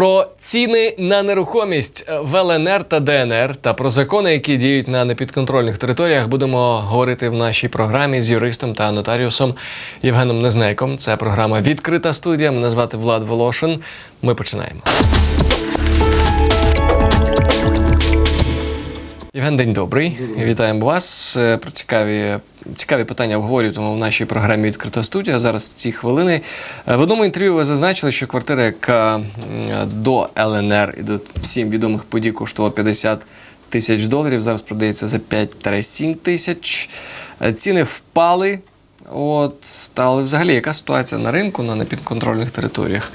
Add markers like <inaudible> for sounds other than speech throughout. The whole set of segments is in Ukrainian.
Про ціни на нерухомість в ЛНР та ДНР та про закони, які діють на непідконтрольних територіях, будемо говорити в нашій програмі з юристом та нотаріусом Євгеном Незнайком. Це програма Відкрита студія. Мене звати Влад Волошин. Ми починаємо. Євген, день добрий. Вітаємо вас. Е, Про цікаві, цікаві питання обговорюємо в нашій програмі Відкрита студія. Зараз в ці хвилини. Е, В одному інтерв'ю ви зазначили, що квартира, яка до ЛНР і до всім відомих подій коштувала 50 тисяч доларів, зараз продається за 5-7 тисяч. Е, Ціни впали. От, та але взагалі, яка ситуація на ринку на непідконтрольних територіях?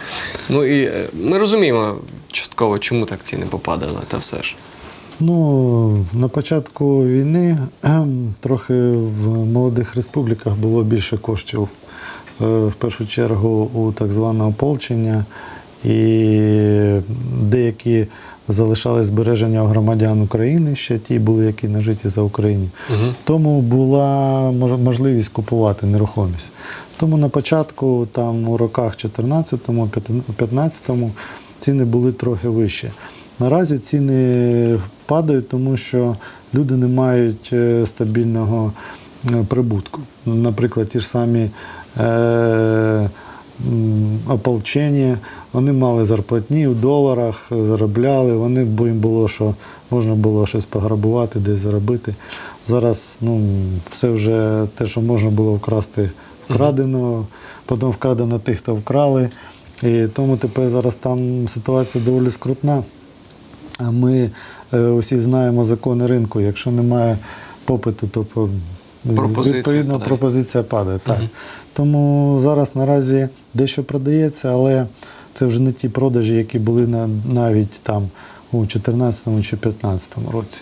Ну і ми розуміємо частково, чому так ціни попадали, та все ж. Ну, на початку війни трохи в молодих республіках було більше коштів. Е, В першу чергу у так званого ополчення, і деякі залишали збереження громадян України, ще ті були, які нажиті за Україні. Тому була можливість купувати нерухомість. Тому на початку, там у роках 14-му, 15-му ціни були трохи вищі. Наразі ціни падають, тому що люди не мають е, стабільного е, прибутку. Наприклад, ті ж самі е, ополчені, вони мали зарплатні у доларах, заробляли, вони бо їм було, що можна було щось пограбувати, десь заробити. Зараз ну, все вже те, що можна було вкрасти, вкрадено, потім вкрадено тих, хто вкрали. І тому тепер зараз там ситуація доволі скрутна. Ми е, усі знаємо закони ринку. Якщо немає попиту, то Пропозиція відповідно падає. пропозиція падає. Так. Тому зараз наразі дещо продається, але це вже не ті продажі, які були навіть там у 2014 чи 2015 році.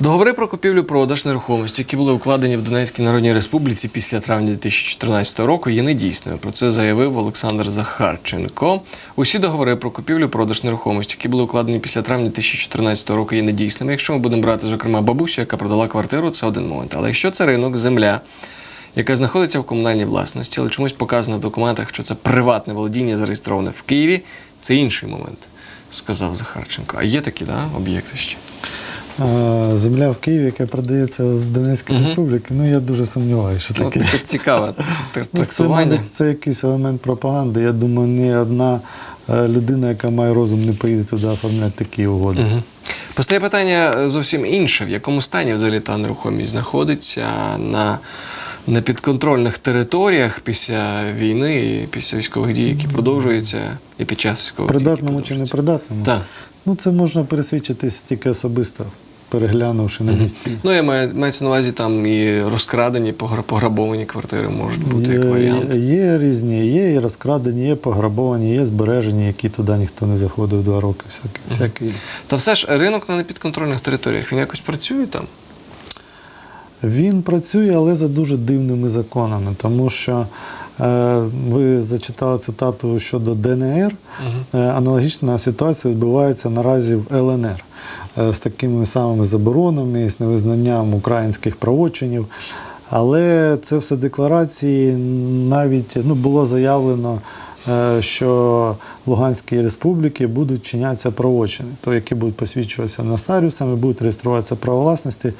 Договори про купівлю-продаж нерухомості, які були укладені в Донецькій Народній Республіці після травня 2014 року, є недійсними. Про це заявив Олександр Захарченко. Усі договори про купівлю-продаж нерухомості, які були укладені після травня 2014 року, є недійсними. Якщо ми будемо брати, зокрема, бабусю, яка продала квартиру, це один момент. Але якщо це ринок, земля, яка знаходиться в комунальній власності, але чомусь показано в документах, що це приватне володіння, зареєстроване в Києві, це інший момент, сказав Захарченко. А є такі да, об'єкти ще? Земля в Києві, яка продається в Донецькій Республіці, ну я дуже сумніваюся, що Ну, таке. цікаве Ну, це, трактування. мабуть, це якийсь елемент пропаганди. Я думаю, ні одна е, людина, яка має розум, не поїде туди оформляти такі угоди. Мгм. Постає питання е, зовсім інше. В якому стані взагалі та нерухомість знаходиться на непідконтрольних територіях після війни і після військових дій, які продовжуються, і під час військових дій. які Придатному чи непридатному? Так. Ну, це можна пересвідчитись тільки особисто, переглянувши на місці. Ну, я маю, мається на увазі там і розкрадені, погра- пограбовані квартири можуть бути як Є, варіант. є різні, є і розкрадені, є пограбовані, є збережені, які туди ніхто не заходив два роки. Всякі, всякі. Та все ж ринок на непідконтрольних територіях він якось працює там. Він працює, але за дуже дивними законами, тому що е, ви зачитали цитату щодо ДНР. Е, аналогічна ситуація відбувається наразі в ЛНР з такими самими заборонами, з невизнанням українських правочинів. Але це все декларації навіть ну, було заявлено. е, Що в Луганській республіки будуть чинятися правочини, то які будуть посвідчуватися нотаріусами, будуть реєструватися право власності,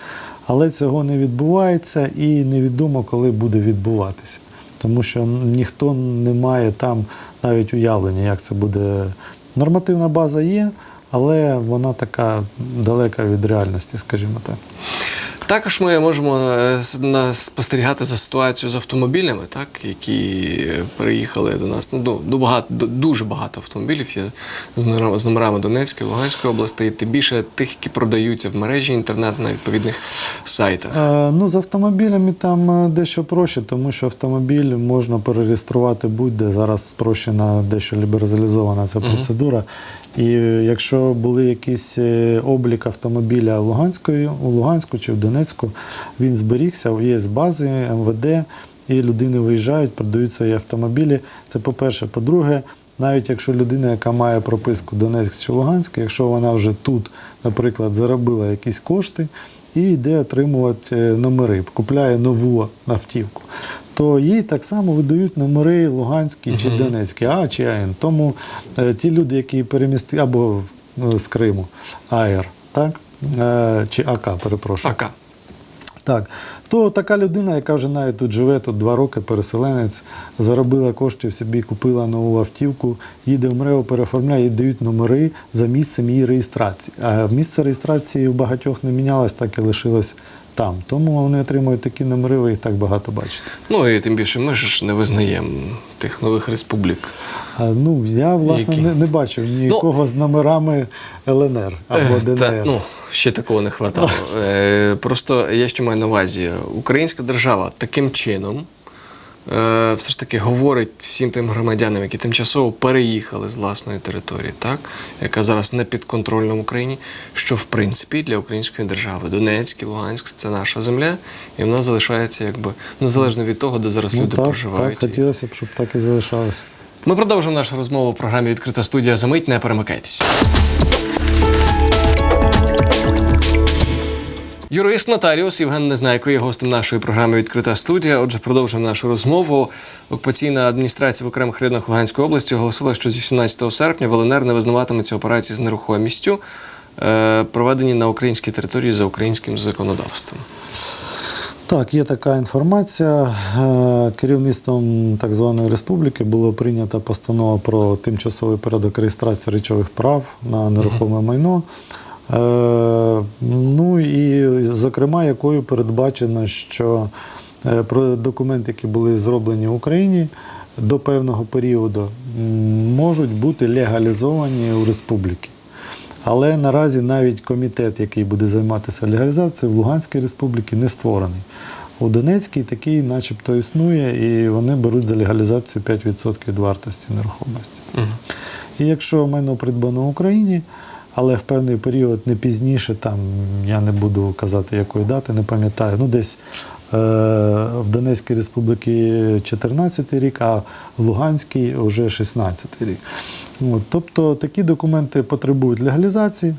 але цього не відбувається і невідомо, коли буде відбуватися. Тому що ніхто не має там навіть уявлення, як це буде. Нормативна база є, але вона така далека від реальності, скажімо так. Також ми можемо е, спостерігати за ситуацією з автомобілями, так, які приїхали до нас. Ну, ду- багато, дуже багато автомобілів є з номерами, з номерами Донецької, Луганської областей, тим більше тих, які продаються в мережі інтернет на відповідних сайтах. Е, Ну, з автомобілями там е, дещо проще, тому що автомобіль можна перереєструвати будь-де. Зараз спрощена, дещо лібералізована ця процедура. І якщо були якісь е, облік автомобіля Луганської, у Луганську чи в Донецьку, він зберігся, є з бази МВД, і людини виїжджають, продають свої автомобілі. Це по-перше. По-друге, навіть якщо людина, яка має прописку Донецьк чи Луганськ, якщо вона вже тут, наприклад, заробила якісь кошти і йде отримувати е, номери, купляє нову автівку, то їй так само видають номери Луганські чи Донецькі, А чи АН. Тому е, ті люди, які перемістили, або е, з Криму, АР, так? Е, чи АК, перепрошую. АК. Так, то така людина, яка вже навіть тут живе, тут два роки, переселенець, заробила коштів собі, купила нову автівку, їде в МРЕО, переформляє, їй дають номери за місцем її реєстрації. А місце реєстрації у багатьох не мінялось, так і лишилось там. Тому вони отримують такі номери, ви їх так багато бачите. Ну і тим більше ми ж не визнаємо тих нових республік. А, ну, я, власне, Які? не, не бачив нікого з номерами ЛНР або Е, ДНР. Та, ну, ще такого не хватало. <laughs> Е, Просто я ще маю на увазі, українська держава таким чином все ж таки говорить всім тим громадянам, які тимчасово переїхали з власної території, так, яка зараз не підконтрольна в Україні, що в принципі для української держави Донецьк і Луганськ це наша земля, і вона залишається якби незалежно від того, де зараз ну, люди так, проживають. так, хотілося б, щоб так і залишалося. Ми продовжимо нашу розмову в програмі Відкрита студія за мить. Не перемикайтеся. Юрист нотаріус Євген Незнайко є гостем нашої програми Відкрита студія. Отже, продовжуємо нашу розмову. Окупаційна адміністрація в окремих районах Луганської області оголосила, що з 18 серпня в ЛНР не визнаватиметься операції з нерухомістю, е, проведені на українській території за українським законодавством. Так, є така інформація. Е, Керівництвом так званої республіки було прийнята постанова про тимчасовий порядок реєстрації речових прав на нерухоме майно. Зокрема, якою передбачено, що е, про документи, які були зроблені в Україні до певного періоду, можуть бути легалізовані у республіки. Але наразі навіть комітет, який буде займатися легалізацією в Луганській республіці, не створений. У Донецькій такий, начебто, існує, і вони беруть за легалізацію 5% від вартості нерухомості. І якщо майно придбано в Україні, але в певний період не пізніше, там я не буду казати якої дати, не пам'ятаю, ну десь е, в Донецькій республіці 14 рік, а в Луганській вже 16 рік. От, тобто такі документи потребують легалізації,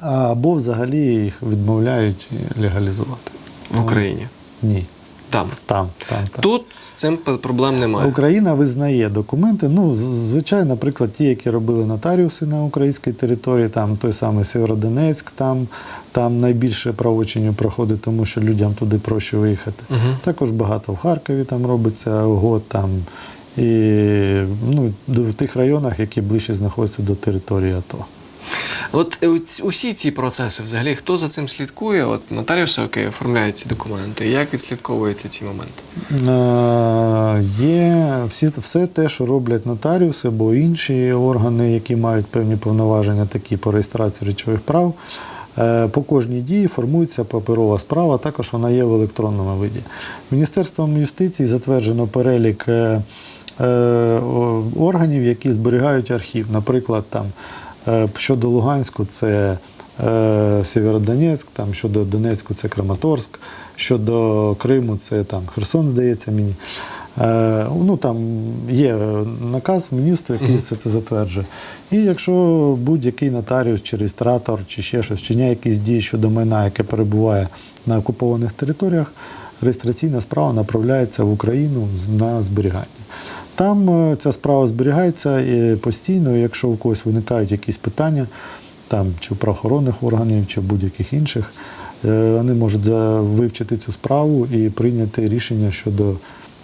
або взагалі їх відмовляють легалізувати. В Україні. Ні. Там. Там, там, там. Тут з цим проблем немає. Україна визнає документи. Ну, звичайно, наприклад, ті, які робили нотаріуси на українській території, там той самий Сєвєродонецьк, там, там найбільше правочинів проходить, тому що людям туди проще виїхати. Мгм. Також багато в Харкові там робиться год там. І ну, в тих районах, які ближче знаходяться до території АТО. От е, усі ці процеси, взагалі, хто за цим слідкує? От нотаріуси окей, оформляють ці документи. Як відслідковуєте ці моменти? Е, Є всі, все те, що роблять нотаріуси або інші органи, які мають певні повноваження, такі по реєстрації речових прав. Е, По кожній дії формується паперова справа, також вона є в електронному виді. Міністерством юстиції затверджено перелік органів, які зберігають архів. Наприклад, там щодо Луганську це е, Сєвєродонецьк, там щодо Донецьку це Краматорськ, щодо Криму це там Херсон, здається мені. Е, ну там є наказ міністру, який все це затверджує. І якщо будь-який нотаріус чи реєстратор, чи ще щось вчиняє якісь дії щодо майна, яке перебуває на окупованих територіях, реєстраційна справа направляється в Україну на зберігання. Там е, ця справа зберігається постійно, якщо у когось виникають якісь питання, там чи правоохоронних органів, чи будь-яких інших, е, вони можуть вивчити цю справу і прийняти рішення щодо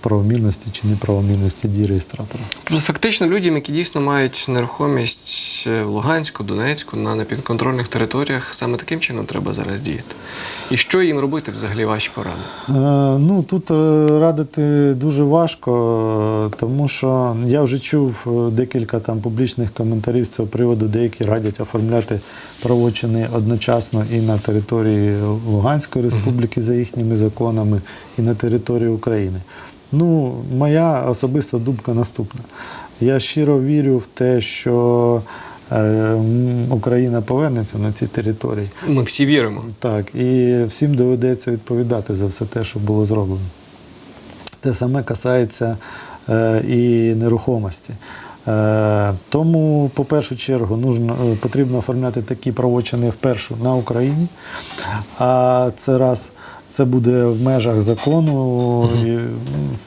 правомірності чи неправомірності дій реєстратора. Тобто, фактично, людям, які дійсно мають нерухомість в Луганську, Донецьку, на непідконтрольних територіях, саме таким чином треба зараз діяти. І що їм робити взагалі ваші поради? Е, Ну тут е, радити дуже важко, тому що я вже чув е, декілька там публічних коментарів з цього приводу. Деякі радять оформляти правочини одночасно і на території Луганської республіки за їхніми законами, і на території України. Ну, моя особиста думка наступна. Я щиро вірю в те, що Україна повернеться на ці території. Ми всі віримо. Так, і всім доведеться відповідати за все те, що було зроблено. Те саме касається е, і нерухомості. Е, тому, по першу чергу, нужно, е, потрібно оформляти такі правочини вперше на Україні. А це раз. Це буде в межах закону і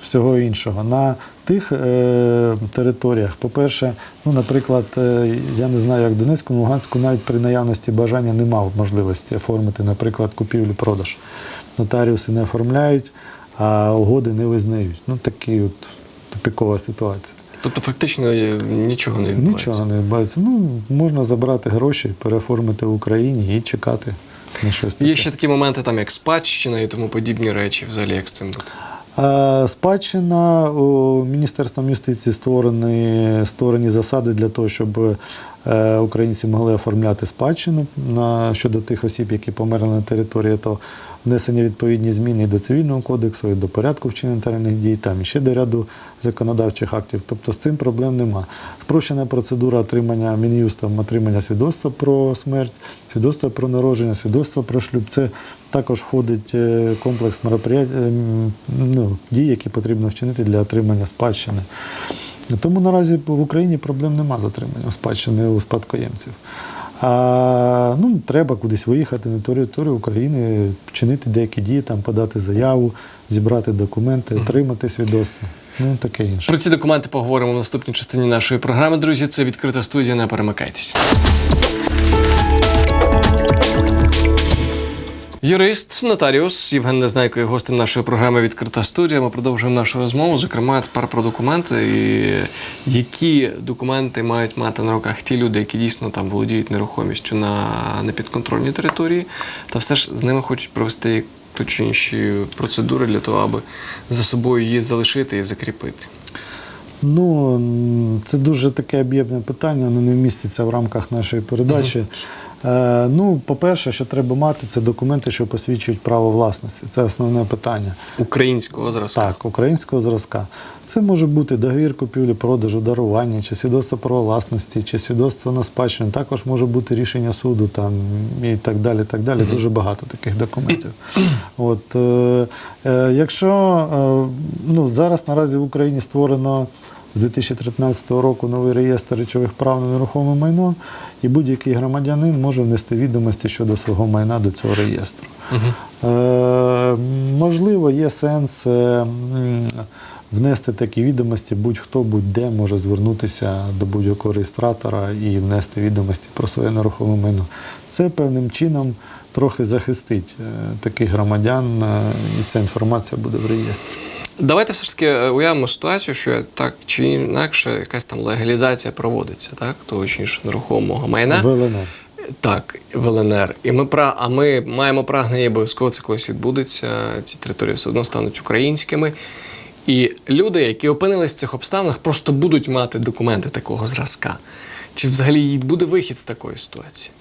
всього іншого. На тих е, територіях, по-перше, ну, наприклад, е, я не знаю, як Донецьку, Луганську, навіть при наявності бажання не мав можливості оформити, наприклад, купівлю-продаж. Нотаріуси не оформляють, а угоди не визнають. Ну, такі от тупікова ситуація. Тобто, фактично е, нічого не відбувається. Нічого не відбувається. Ну, можна забрати гроші, переоформити в Україні і чекати. Є ще такі моменти, там як спадщина і тому подібні речі, взагалі як з цим бути. Е, Спадщина у Міністерством юстиції створені, створені засади для того, щоб українці могли оформляти спадщину на, щодо тих осіб, які померли на території, то внесені відповідні зміни і до цивільного кодексу, і до порядку вчинення теренних дій, там і ще до ряду законодавчих актів. Тобто з цим проблем нема. Спрощена процедура отримання Мін'юстом отримання свідоцтва про смерть, свідоцтва про народження, свідоцтва про шлюб. Це також входить е, комплекс мероприять, е, ну, дій, які потрібно вчинити для отримання спадщини. Тому наразі в Україні проблем нема з отриманням спадщини у спадкоємців. А, ну, треба кудись виїхати на територію України, вчинити деякі дії, там, подати заяву, зібрати документи, отримати свідоцтво. Ну, таке інше. Про ці документи поговоримо в наступній частині нашої програми. Друзі, це відкрита студія. Не перемикайтесь. Юрист, нотаріус Євген Незнайко є гостем нашої програми Відкрита студія. Ми продовжуємо нашу розмову. Зокрема, тепер про документи. І які документи мають мати на руках ті люди, які дійсно там володіють нерухомістю на непідконтрольній території, та все ж з ними хочуть провести ту чи інші процедури для того, аби за собою її залишити і закріпити. Ну, це дуже таке об'ємне питання, воно не вміститься в рамках нашої передачі. Е, ну, по-перше, що треба мати, це документи, що посвідчують право власності. Це основне питання. Українського зразка. Так, українського зразка. Це може бути договір купівлі, продажу, дарування, чи свідоцтво про власності, чи свідоцтво на спадщину. Також може бути рішення суду там, і так далі. так далі. Дуже багато таких документів. <clears throat> От, е, е, якщо е, ну, зараз наразі в Україні створено з 2013 року новий реєстр речових прав на нерухоме майно, і будь-який громадянин може внести відомості щодо свого майна до цього реєстру. Е, можливо, є сенс е, внести такі відомості, будь-хто будь-де може звернутися до будь-якого реєстратора і внести відомості про своє нерухоме майно. Це певним чином трохи захистить е, таких громадян, е, і ця інформація буде в реєстрі. Давайте все ж таки е, уявимо ситуацію, що так чи інакше якась там легалізація проводиться, так, того чи іншого нерухомого майна. В ЛНР. Так, в ЛНР. І ми пра... а ми маємо прагнення, обов'язково це колись відбудеться. Ці території все одно стануть українськими. І люди, які опинились в цих обставинах, просто будуть мати документи такого зразка. Чи взагалі буде вихід з такої ситуації?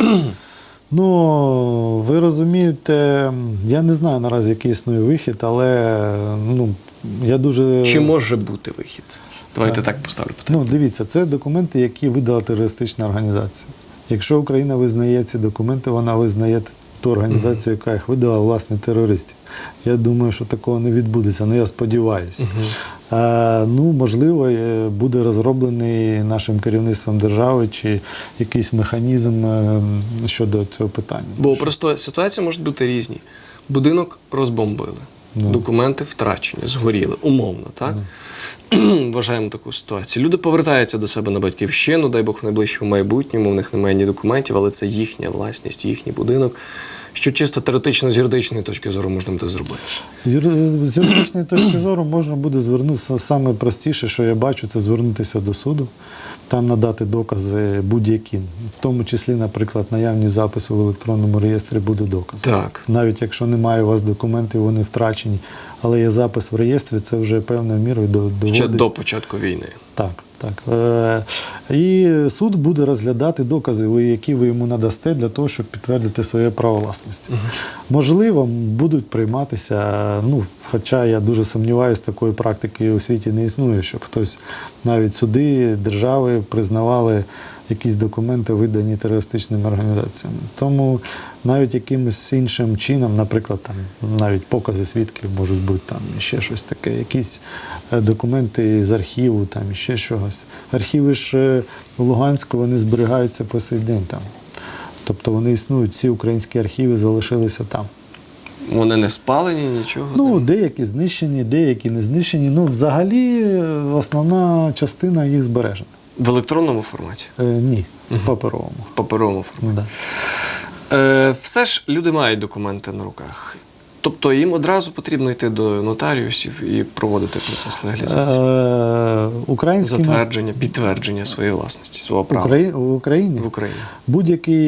<clears throat> Ну, ви розумієте, я не знаю наразі, який існує вихід, але ну, я дуже. Чи може бути вихід? Давайте так поставлю питання. Ну, дивіться, це документи, які видала терористична організація. Якщо Україна визнає ці документи, вона визнає ту організацію, яка їх видала, власне, терористів. Я думаю, що такого не відбудеться, ну я сподіваюся. Е, ну, можливо, е, буде розроблений нашим керівництвом держави чи якийсь механізм е, щодо цього питання. Бо просто ситуації можуть бути різні. Будинок розбомбили, Ну. документи втрачені, згоріли, умовно, так? <clears throat> Вважаємо таку ситуацію. Люди повертаються до себе на батьківщину, дай Бог в найближчому майбутньому, в них немає ні документів, але це їхня власність, їхній будинок. Що чисто теоретично з юридичної точки зору можна буде зробити. З юридичної точки зору можна буде звернутися саме простіше, що я бачу, це звернутися до суду, там надати докази будь-які, в тому числі, наприклад, наявні записи в електронному реєстрі буде доказ. Так. Навіть якщо немає у вас документів, вони втрачені, але є запис в реєстрі, це вже певною мірою до- доводить. Ще до початку війни. Так, так. Е, і суд буде розглядати докази, які ви йому надасте для того, щоб підтвердити своє право власності. Можливо, будуть прийматися, ну, хоча я дуже сумніваюся, такої практики у світі не існує, щоб хтось навіть суди держави признавали якісь документи, видані терористичними організаціями. Тому навіть якимось іншим чином, наприклад, там навіть покази свідків можуть бути там ще щось таке, якісь е, документи з архіву, там ще чогось. Архіви ж е, в Луганську вони зберігаються по сей день там. Тобто вони існують, всі українські архіви залишилися там. Вони не спалені, нічого. Ну, деякі знищені, деякі не знищені. Ну, взагалі, е, основна частина їх збережена. В електронному форматі, Е, ні, в паперовому. в паперовому форматі. Да. Е, все ж люди мають документи на руках. Тобто їм одразу потрібно йти до нотаріусів і проводити процес легалізації. Е, український Затвердження, підтвердження своєї власності, свого права Украї... в Україні в Україні.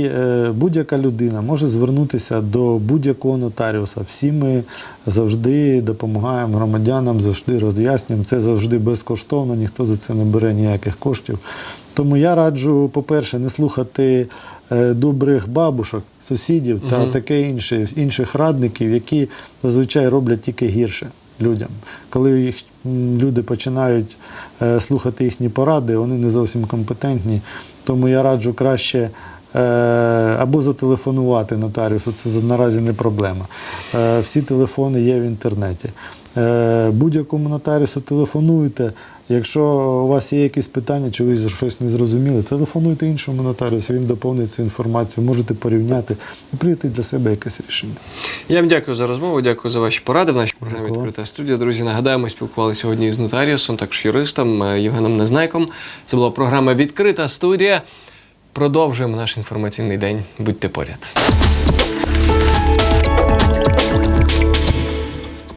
Е, будь-яка людина може звернутися до будь-якого нотаріуса. Всі ми завжди допомагаємо громадянам, завжди роз'яснюємо. Це завжди безкоштовно, ніхто за це не бере ніяких коштів. Тому я раджу, по-перше, не слухати добрих бабушок, сусідів та таке інше, інших радників, які зазвичай роблять тільки гірше людям. Коли їх люди починають е, слухати їхні поради, вони не зовсім компетентні. Тому я раджу краще е, або зателефонувати нотаріусу, це наразі не проблема. Е, всі телефони є в інтернеті. Е, будь-якому нотаріусу телефонуйте. Якщо у вас є якісь питання, чи ви щось не зрозуміли, телефонуйте іншому нотаріусу, він доповнить цю інформацію, можете порівняти і прийти для себе якесь рішення. Я вам дякую за розмову, дякую за ваші поради в нашій програмі Дякую. Відкрита студія. Друзі, нагадаю, ми спілкувалися сьогодні з нотаріусом, також юристом е, Євгеном Незнайком. Це була програма Відкрита студія. Продовжуємо наш інформаційний день. Будьте поряд.